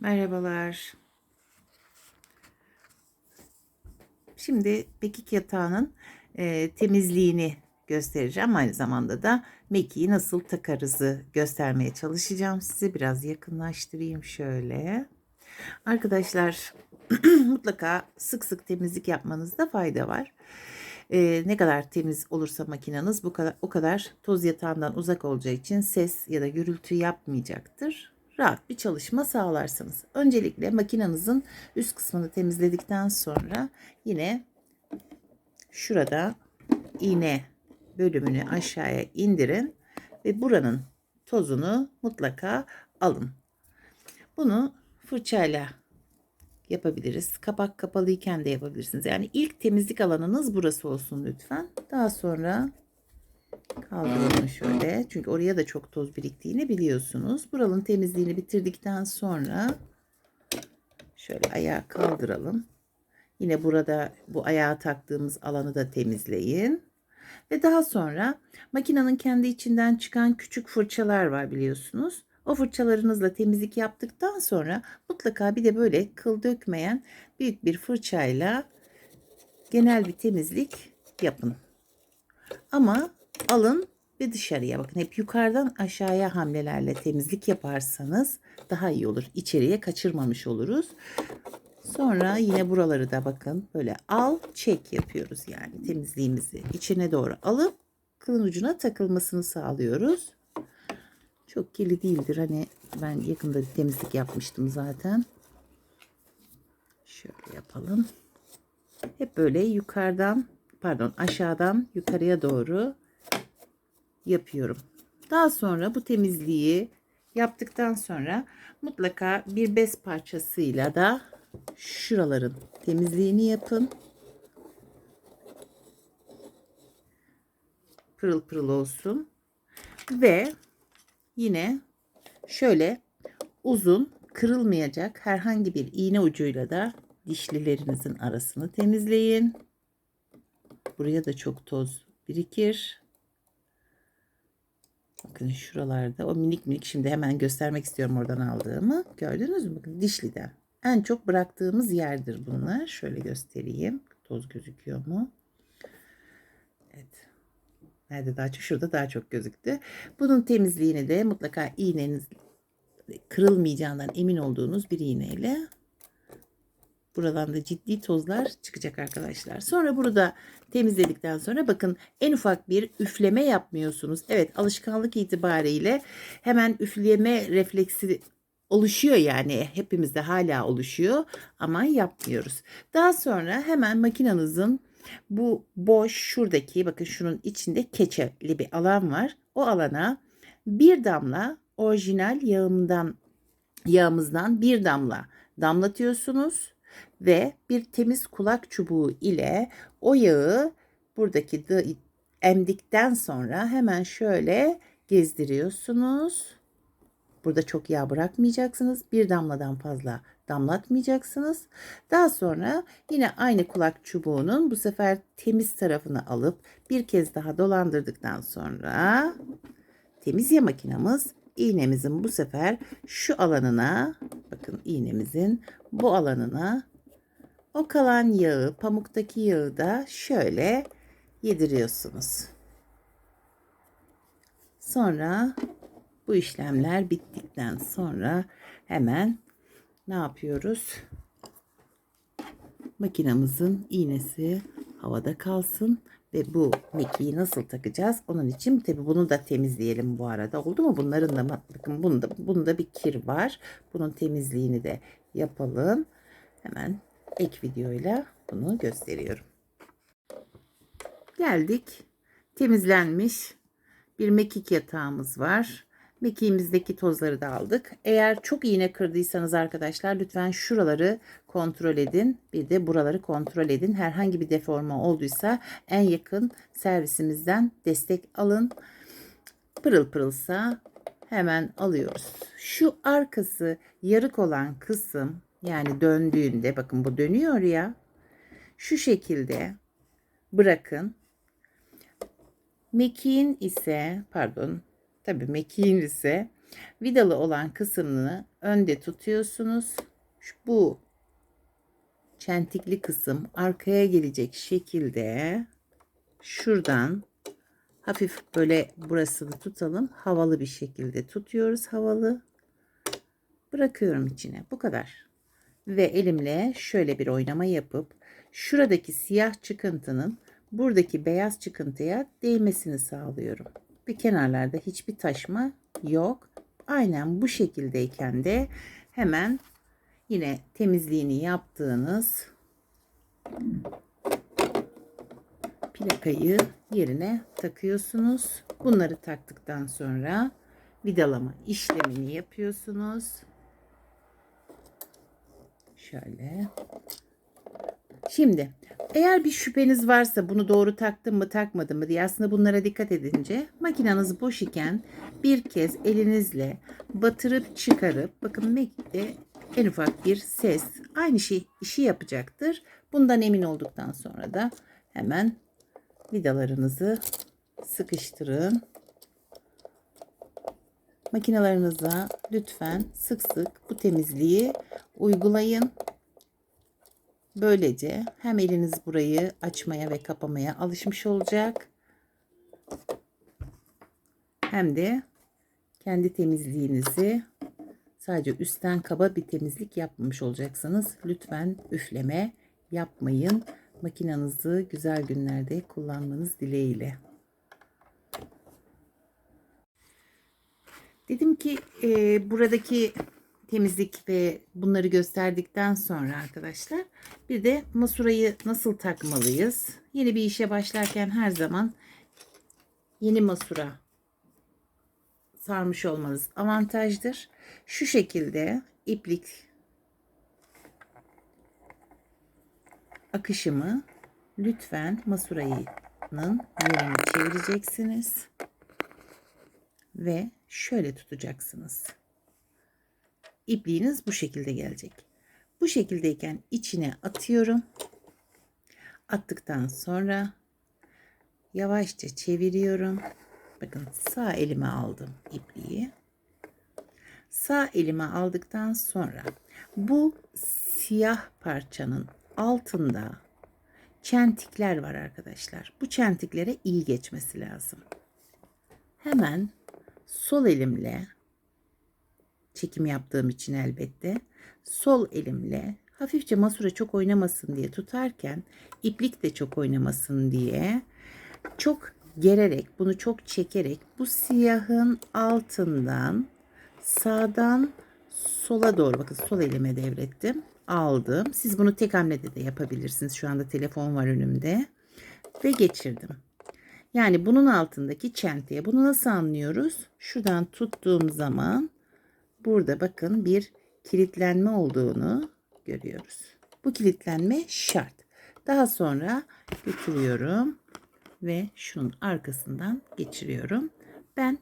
Merhabalar. Şimdi mekik yatağının e, temizliğini göstereceğim. Aynı zamanda da mekiği nasıl takarızı göstermeye çalışacağım size. Biraz yakınlaştırayım şöyle. Arkadaşlar mutlaka sık sık temizlik yapmanızda fayda var. E, ne kadar temiz olursa makineniz bu kadar o kadar toz yatağından uzak olacağı için ses ya da gürültü yapmayacaktır rahat bir çalışma sağlarsınız. Öncelikle makinenizin üst kısmını temizledikten sonra yine şurada iğne bölümünü aşağıya indirin ve buranın tozunu mutlaka alın. Bunu fırçayla yapabiliriz. Kapak kapalıyken de yapabilirsiniz. Yani ilk temizlik alanınız burası olsun lütfen. Daha sonra Kaldıralım şöyle. Çünkü oraya da çok toz biriktiğini biliyorsunuz. Buranın temizliğini bitirdikten sonra şöyle ayağı kaldıralım. Yine burada bu ayağa taktığımız alanı da temizleyin. Ve daha sonra makinenin kendi içinden çıkan küçük fırçalar var biliyorsunuz. O fırçalarınızla temizlik yaptıktan sonra mutlaka bir de böyle kıl dökmeyen büyük bir fırçayla genel bir temizlik yapın. Ama alın ve dışarıya bakın. Hep yukarıdan aşağıya hamlelerle temizlik yaparsanız daha iyi olur. İçeriye kaçırmamış oluruz. Sonra yine buraları da bakın böyle al çek yapıyoruz yani temizliğimizi içine doğru alıp kılın ucuna takılmasını sağlıyoruz. Çok kirli değildir. Hani ben yakında temizlik yapmıştım zaten. Şöyle yapalım. Hep böyle yukarıdan pardon aşağıdan yukarıya doğru yapıyorum. Daha sonra bu temizliği yaptıktan sonra mutlaka bir bez parçasıyla da şuraların temizliğini yapın. Pırıl pırıl olsun. Ve yine şöyle uzun kırılmayacak herhangi bir iğne ucuyla da dişlilerinizin arasını temizleyin. Buraya da çok toz birikir. Bakın şuralarda o minik minik şimdi hemen göstermek istiyorum oradan aldığımı. Gördünüz mü? Bakın dişliden. En çok bıraktığımız yerdir bunlar. Şöyle göstereyim. Toz gözüküyor mu? Evet. Nerede daha çok? Şurada daha çok gözüktü. Bunun temizliğini de mutlaka iğneniz kırılmayacağından emin olduğunuz bir iğneyle Buradan da ciddi tozlar çıkacak arkadaşlar. Sonra burada temizledikten sonra bakın en ufak bir üfleme yapmıyorsunuz. Evet alışkanlık itibariyle hemen üfleme refleksi oluşuyor yani hepimizde hala oluşuyor ama yapmıyoruz. Daha sonra hemen makinenizin bu boş şuradaki bakın şunun içinde keçeli bir alan var. O alana bir damla orijinal yağımdan yağımızdan bir damla damlatıyorsunuz ve bir temiz kulak çubuğu ile o yağı buradaki emdikten sonra hemen şöyle gezdiriyorsunuz. Burada çok yağ bırakmayacaksınız. Bir damladan fazla damlatmayacaksınız. Daha sonra yine aynı kulak çubuğunun bu sefer temiz tarafını alıp bir kez daha dolandırdıktan sonra temiz ya makinamız iğnemizin bu sefer şu alanına bakın iğnemizin bu alanına o kalan yağı, pamuktaki yağı da şöyle yediriyorsunuz. Sonra bu işlemler bittikten sonra hemen ne yapıyoruz? Makinamızın iğnesi havada kalsın ve bu mekiği nasıl takacağız? Onun için tabi bunu da temizleyelim bu arada. Oldu mu? Bunların da bakın bunda bunda bir kir var. Bunun temizliğini de yapalım. Hemen ek videoyla bunu gösteriyorum. Geldik. Temizlenmiş bir mekik yatağımız var. Mekiğimizdeki tozları da aldık. Eğer çok iğne kırdıysanız arkadaşlar lütfen şuraları kontrol edin. Bir de buraları kontrol edin. Herhangi bir deforma olduysa en yakın servisimizden destek alın. Pırıl pırılsa hemen alıyoruz. Şu arkası yarık olan kısım yani döndüğünde bakın bu dönüyor ya. Şu şekilde bırakın. Mekiğin ise pardon tabii mekiğin ise Vidalı olan kısmını önde tutuyorsunuz. Şu, bu çentikli kısım arkaya gelecek şekilde şuradan hafif böyle burasını tutalım. Havalı bir şekilde tutuyoruz. Havalı. Bırakıyorum içine. Bu kadar. Ve elimle şöyle bir oynama yapıp şuradaki siyah çıkıntının buradaki beyaz çıkıntıya değmesini sağlıyorum. Ve kenarlarda hiçbir taşma yok. Aynen bu şekildeyken de hemen yine temizliğini yaptığınız plakayı yerine takıyorsunuz. Bunları taktıktan sonra vidalama işlemini yapıyorsunuz. Şöyle. Şimdi eğer bir şüpheniz varsa bunu doğru taktım mı takmadım mı diye aslında bunlara dikkat edince makineniz boş iken bir kez elinizle batırıp çıkarıp bakın Mac'de en ufak bir ses aynı şey işi yapacaktır. Bundan emin olduktan sonra da hemen vidalarınızı sıkıştırın. Makinalarınıza lütfen sık sık bu temizliği uygulayın. Böylece hem eliniz burayı açmaya ve kapamaya alışmış olacak. Hem de kendi temizliğinizi sadece üstten kaba bir temizlik yapmamış olacaksınız. Lütfen üfleme yapmayın. Makinanızı güzel günlerde kullanmanız dileğiyle. Dedim ki e, buradaki temizlik ve bunları gösterdikten sonra arkadaşlar bir de masurayı nasıl takmalıyız? Yeni bir işe başlarken her zaman yeni masura sarmış olmanız avantajdır. Şu şekilde iplik akışımı lütfen masurayının yerini çevireceksiniz ve şöyle tutacaksınız. İpliğiniz bu şekilde gelecek. Bu şekildeyken içine atıyorum. Attıktan sonra yavaşça çeviriyorum. Bakın sağ elime aldım ipliği. Sağ elime aldıktan sonra bu siyah parçanın altında çentikler var arkadaşlar. Bu çentiklere iyi geçmesi lazım. Hemen sol elimle çekim yaptığım için elbette sol elimle hafifçe masura çok oynamasın diye tutarken iplik de çok oynamasın diye çok gererek bunu çok çekerek bu siyahın altından sağdan sola doğru bakın sol elime devrettim aldım. Siz bunu tek hamlede de yapabilirsiniz. Şu anda telefon var önümde ve geçirdim. Yani bunun altındaki çenteye bunu nasıl anlıyoruz? Şuradan tuttuğum zaman burada bakın bir kilitlenme olduğunu görüyoruz. Bu kilitlenme şart. Daha sonra götürüyorum ve şunun arkasından geçiriyorum. Ben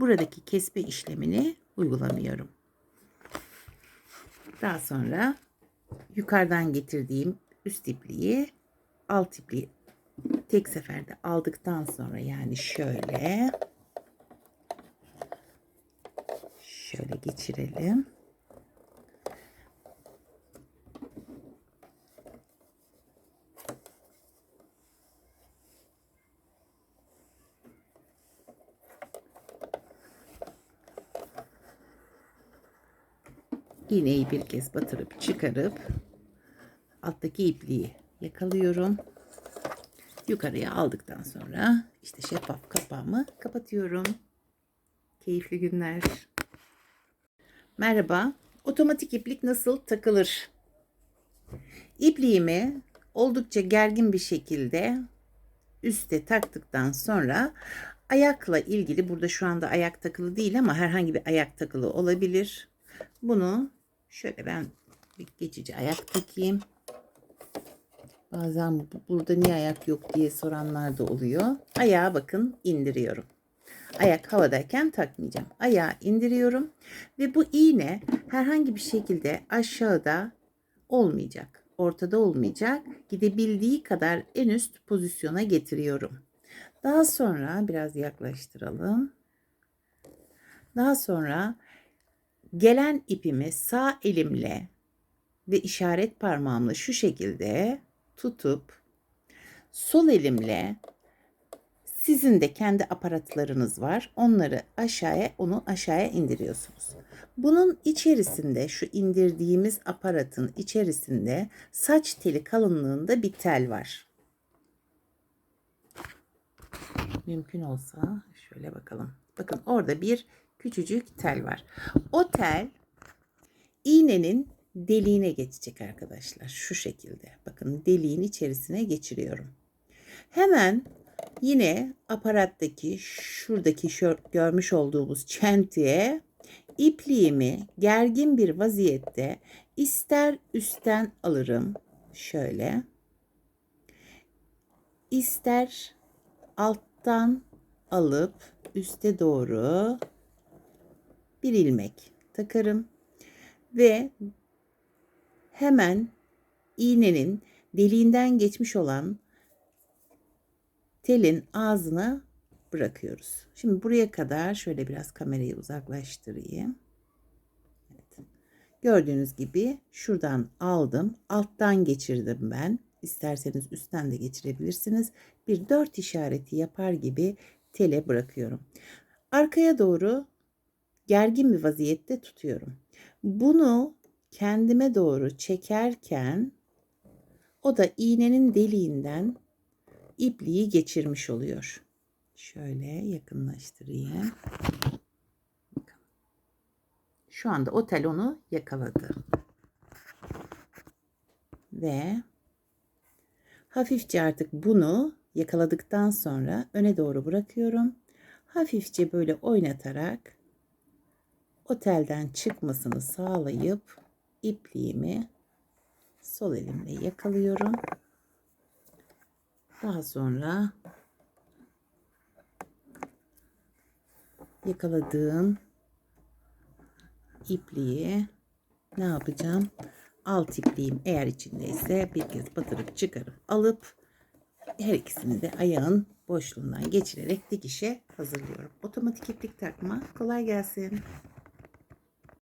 buradaki kesme işlemini uygulamıyorum. Daha sonra yukarıdan getirdiğim üst ipliği alt ipliği tek seferde aldıktan sonra yani şöyle şöyle geçirelim. iğneyi bir kez batırıp çıkarıp alttaki ipliği yakalıyorum. Yukarıya aldıktan sonra işte şeffaf kapağımı kapatıyorum. Keyifli günler. Merhaba. Otomatik iplik nasıl takılır? İpliğimi oldukça gergin bir şekilde üste taktıktan sonra ayakla ilgili burada şu anda ayak takılı değil ama herhangi bir ayak takılı olabilir. Bunu şöyle ben bir geçici ayak takayım. Bazen burada niye ayak yok diye soranlar da oluyor. Ayağa bakın indiriyorum. Ayak havadayken takmayacağım. Ayağı indiriyorum ve bu iğne herhangi bir şekilde aşağıda olmayacak. Ortada olmayacak. Gidebildiği kadar en üst pozisyona getiriyorum. Daha sonra biraz yaklaştıralım. Daha sonra gelen ipimi sağ elimle ve işaret parmağımla şu şekilde tutup sol elimle sizin de kendi aparatlarınız var. Onları aşağıya, onu aşağıya indiriyorsunuz. Bunun içerisinde şu indirdiğimiz aparatın içerisinde saç teli kalınlığında bir tel var. Mümkün olsa şöyle bakalım. Bakın orada bir küçücük tel var. O tel iğnenin deliğine geçecek arkadaşlar. Şu şekilde. Bakın deliğin içerisine geçiriyorum. Hemen yine aparattaki şuradaki şu görmüş olduğumuz çentiğe ipliğimi gergin bir vaziyette ister üstten alırım şöyle ister alttan alıp üste doğru bir ilmek takarım ve hemen iğnenin deliğinden geçmiş olan telin ağzına bırakıyoruz. Şimdi buraya kadar şöyle biraz kamerayı uzaklaştırayım. Evet. Gördüğünüz gibi şuradan aldım. Alttan geçirdim ben. İsterseniz üstten de geçirebilirsiniz. Bir dört işareti yapar gibi tele bırakıyorum. Arkaya doğru gergin bir vaziyette tutuyorum. Bunu kendime doğru çekerken o da iğnenin deliğinden ipliği geçirmiş oluyor. Şöyle yakınlaştırayım. Şu anda o tel onu yakaladı. Ve hafifçe artık bunu yakaladıktan sonra öne doğru bırakıyorum. Hafifçe böyle oynatarak otelden çıkmasını sağlayıp ipliğimi sol elimle yakalıyorum. Daha sonra yakaladığım ipliği ne yapacağım? Alt ipliğim eğer içindeyse bir kez batırıp çıkarıp alıp her ikisini de ayağın boşluğundan geçirerek dikişe hazırlıyorum. Otomatik iplik takma kolay gelsin.